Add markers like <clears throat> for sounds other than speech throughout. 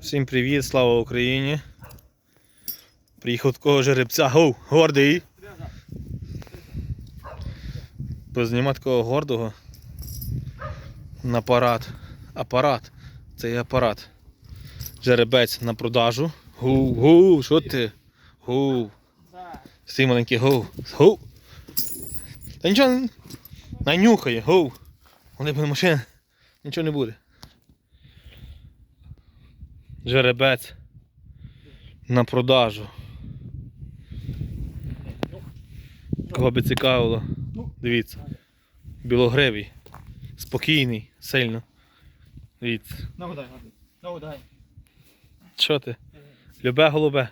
Всім привіт, слава Україні. Приїхав такого жеребця. Гоу, гордий. Познімати такого гордого. На апарат. Апарат. Це є апарат. Жеребець на продажу. Гу, гу, що ти? Гу. Стій маленький гу. Гу. Та нічого нанюхає, гу. Вони буде машина. Нічого не буде. Жеребець на продажу. Кого би цікавило, дивіться. Білогривий, спокійний, сильно. Дивіться. Ногу дай, ногу. Ногу. Що ти? Любе голубе.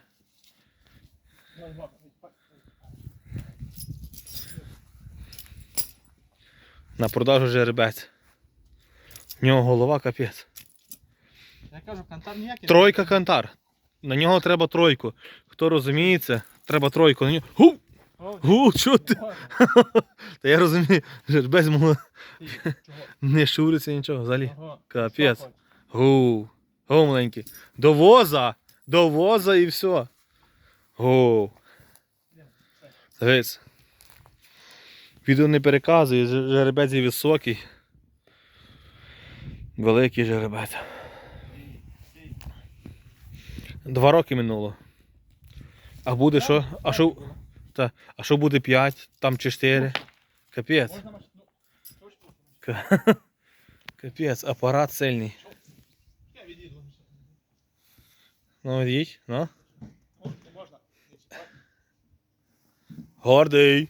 На продажу жеребець. В нього голова капець. Я кажу, кантар ніякий. Тройка кантар. На нього треба тройку. Хто розуміється, треба тройку. На нього... Гу! О, Гу, що ти? <laughs> Та я розумію, жеребець мого Ти, <laughs> чого? не шуриться нічого взагалі. Ого. Капець. Що Гу. Гу, маленький. До воза. До воза і все. Гу. Дивись. Відео не переказує, жеребець є високий. Великий жеребець. Два роки минуло. А буде що? А що? Та, а що буде 5, там чи 4? Капець. Ну, <laughs> Капець, апарат сильний. Ну, йдіть, ну. Гордий.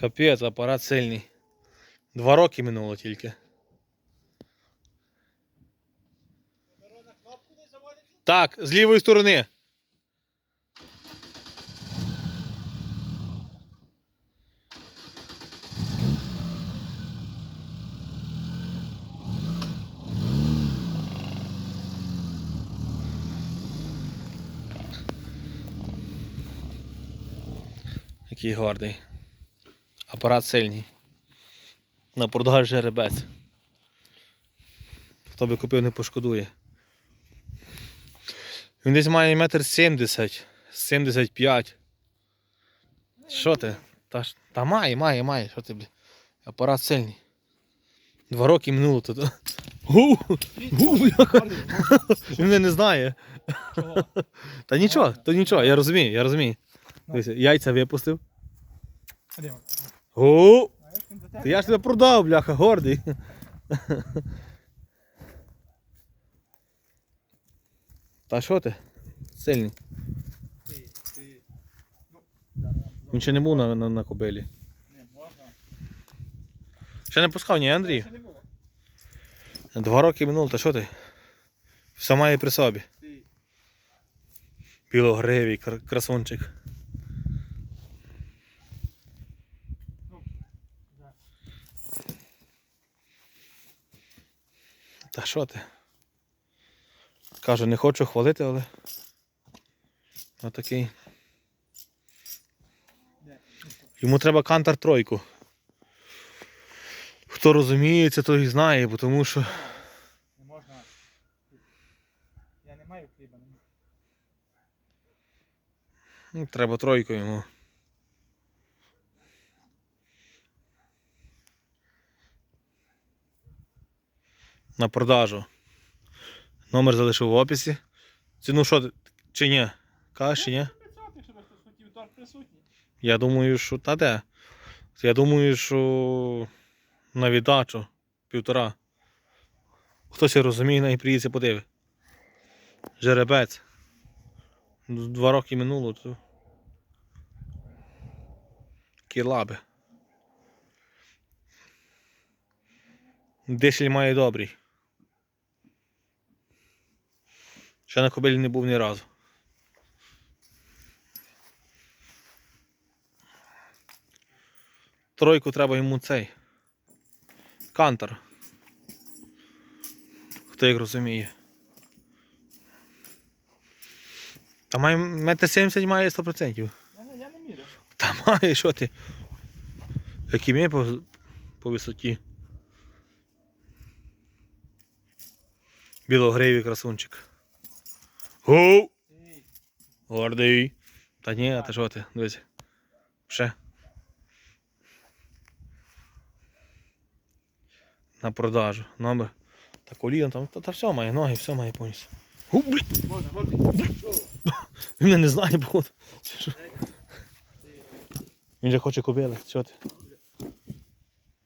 Капець, апарат сильний. Два роки минуло тільки. Номера на кнопку не заводять? Так, з лівої сторони. Який гордий. Апарат сильний. На продаж жеребець. Хто би купив, не пошкодує. Він десь має метр 70, 75. Що ти? Та, та має, має, має. Що ти, бля? Апарат сильний. Два роки минуло тут. Гу! Гу, бляха. Він мене не знає. Чого? Та нічого, то нічого, я розумію, я розумію. Дивися, яйця випустив. Гу! Та я ж тебе продав, бляха, гордий. Та що ти? Сильний. Він ще не був на, на, на кобилі. Не можна. Ще не пускав, ні, Андрій? Ще не було. Два роки минуло, та що ти? Все має при собі. Білогривий кр- красунчик. Та що ти? Кажу, не хочу хвалити, але. Отакий. Йому треба кантар тройку. Хто розуміється, той і знає, бо тому що. Не можна. Я не маю хліба. не- Ну, треба тройку йому. На продажу. Номер залишив в описі. Ціну що чи ні? Кажеш чи ні? 500, якщо би хтось хотів, торг присутній. Я думаю, що. Та де? Я думаю, що на віддачу півтора. Хтось розуміє, навіть приїдеться подиви. Жеребець. Два роки минуло, то. Кілаби. Дишель має добрий. Ще на кобилі не був ні разу. Тройку треба йому цей. Кантер. Хто як розуміє? Та має метр 70 має 100%. Я не, не мірю. Та має, що ти? Які має по, по висоті. Білогривий красунчик. Ей, Гордий. Та ні, а ти що ти? Дивись. Ще. На продажу. Номер. Та коліна там. Та, та все має, ноги, все має повністю. Гу, блін. Він мене не знає, походу. Він же хоче кобили. Що ти?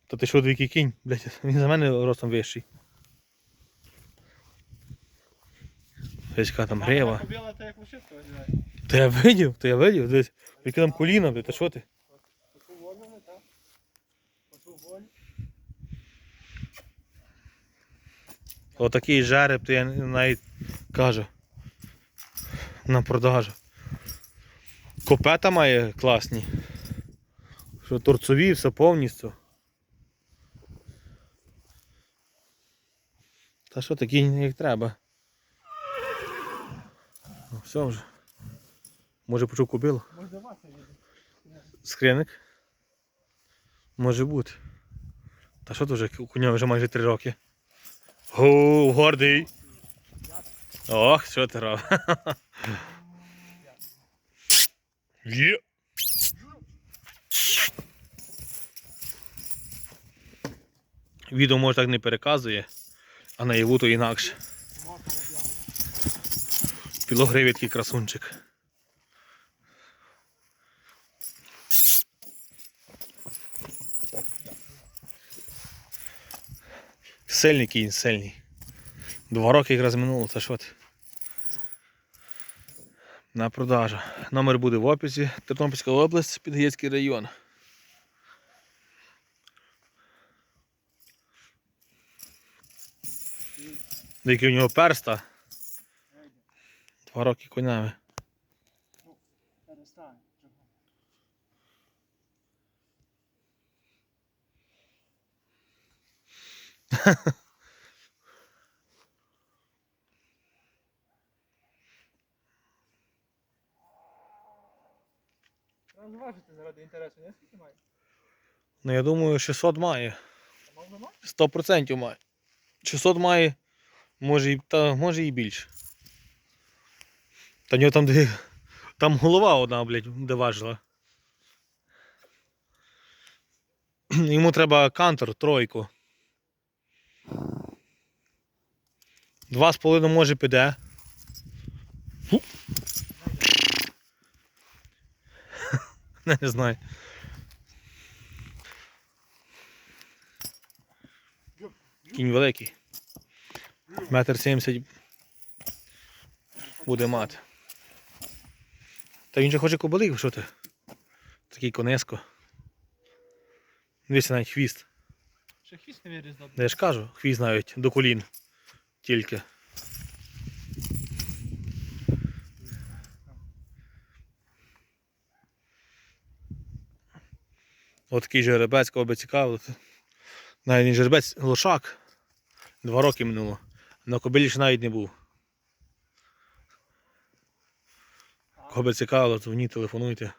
Та ти що двійки кінь, блядь, він за мене ростом вищий. Яка там грива. Та я видів, та я видів, дивись, яке там коліна, блядь, та що ти? Отакий жереб, то я навіть кажу. На продажу. Копета має класні. Що торцові, все повністю. Та що такі як треба. Все вже. Може почув кобилу? Може Вася. Скриник? Може бути. Та що то вже у коня вже майже три роки. Гу, гордий. Ох, що ти робиш? Є. Відео може так не переказує, а наяву то інакше. Можна такий красунчик. Сильний кінь, сильний. Два роки якраз минуло, та що ти? На продажу. Номер буде в описі. Тернопільська область, Підгаєцький район. Який у нього перста. Два роки конями. Зважити заради інтересу, не скільки має? Ну я думаю, 600 має. А можна мати? 100% має. 600 має, може і, та, може і більше. Та нього там, де, там голова одна, блядь, де важила. <clears throat> Йому треба кантор, тройку. Два з половиною може піде. Не, <laughs> не знаю. Кінь великий. Метр сімдесят буде мати. Та він же хоче кобилів, що ти? Такий конеско. Дивіться навіть хвіст. Ще хвіст не виріз добре. Де я ж кажу, хвіст навіть до колін. Тільки. От такий жеребець, кого би цікавити. Навіть він жеребець лошак. Два роки минуло. На кобилі ще навіть не був. Кого би цікавило, дзвоніть, телефонуйте.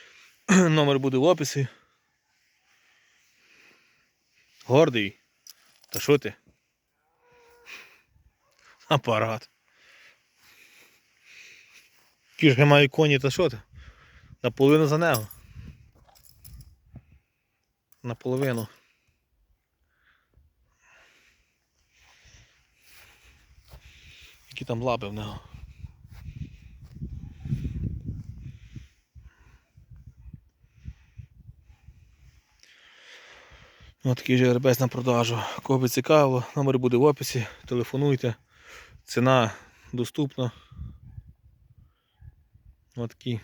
<clears throat> Номер буде в описі. Гордий. Та що ти? Апарат. Ж маю коні, та що ти? Наполовину за нього. Наполовину. Які там лапи в нього. Такий жеребець на продажу. Кого би цікаво, номер буде в описі, телефонуйте. Ціна доступна. Ось такий.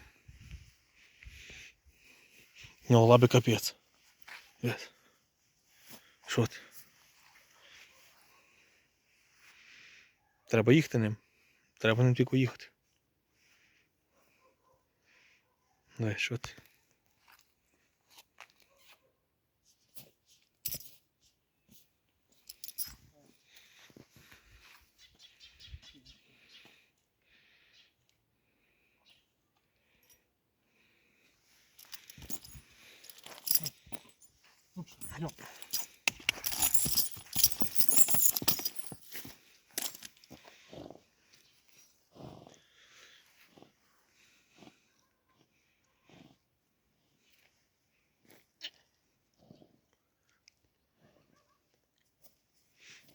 У нього лаби капець. Що ти? Треба їхати ним. Треба ним тільки їхати. Що ти?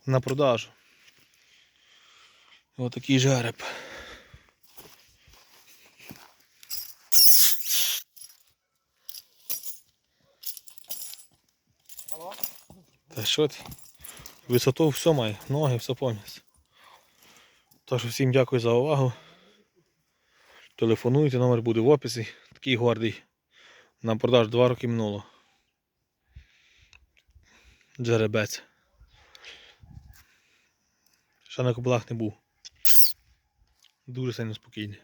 На продажу. Отакий жереб. Та що ти? Висоту все має, ноги, все повністю. Тож всім дякую за увагу. Телефонуйте, номер буде в описі. Такий гордий. На продаж 2 роки минуло. Джеребець. Ще на кобилах не був. Дуже сильно спокійний.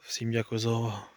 Всім дякую за увагу.